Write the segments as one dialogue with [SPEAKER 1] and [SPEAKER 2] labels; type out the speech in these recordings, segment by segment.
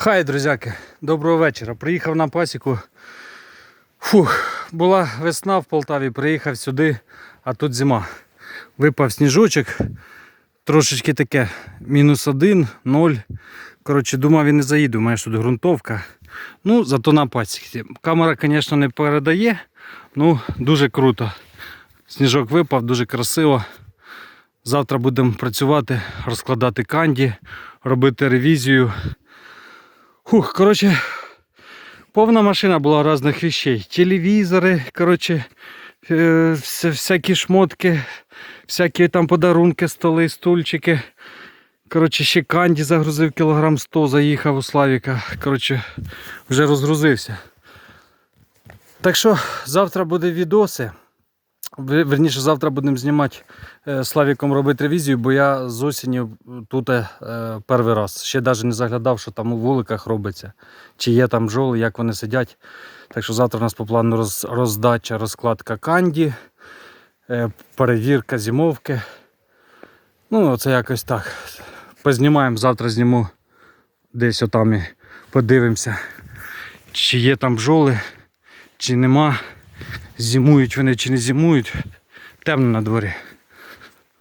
[SPEAKER 1] Хай, друзяки, доброго вечора. Приїхав на пасіку. Фух, була весна в Полтаві, приїхав сюди, а тут зима. Випав сніжочок, трошечки таке, мінус один, ноль. Коротше, думав, і не заїду, маєш тут ґрунтовка. Ну, зато на пасіці. Камера, звісно, не передає, ну дуже круто. Сніжок випав, дуже красиво. Завтра будемо працювати, розкладати канді, робити ревізію. Хух, коротше, повна машина була різних вещей. Телевізори, коротше, е, всякі шмотки, всякі там подарунки, столи, стульчики. Коротше, ще канді загрузив кілограм 100, заїхав у Славіка. Коротше, вже розгрузився. Так що завтра буде відоси. Вер- Верніше, завтра будемо знімати е, Славіком робити ревізію, бо я з осені тут е, перший раз. Ще навіть не заглядав, що там у вуликах робиться, чи є там бджоли, як вони сидять. Так що завтра у нас по плану роз, роздача, розкладка канді, е, перевірка зимовки. Ну, це якось так. Познімаємо, завтра зніму десь отам і подивимося, чи є там бджоли, чи нема. Зимують вони чи не зимують. Темно на дворі.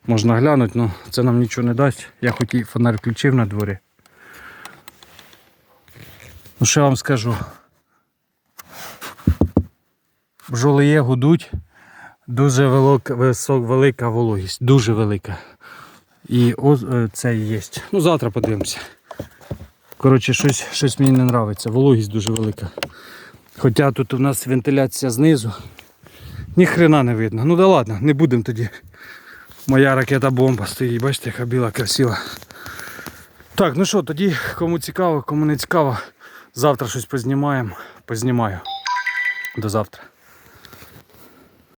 [SPEAKER 1] Можна глянути, але це нам нічого не дасть. Я хоч і фонарь включив на дворі. Ну що я вам скажу? Бджоли є, гудуть. Дуже велика, вологість. Дуже велика. І е, це і є. Ну завтра подивимося. Коротше, щось, щось мені не подобається. Вологість дуже велика. Хоча тут у нас вентиляція знизу. Ні хрена не видно. Ну да ладно, не будемо тоді. Моя ракета бомба стоїть, бачите, яка біла красива. Так, ну що, тоді кому цікаво, кому не цікаво, завтра щось познімаємо, познімаю. До завтра.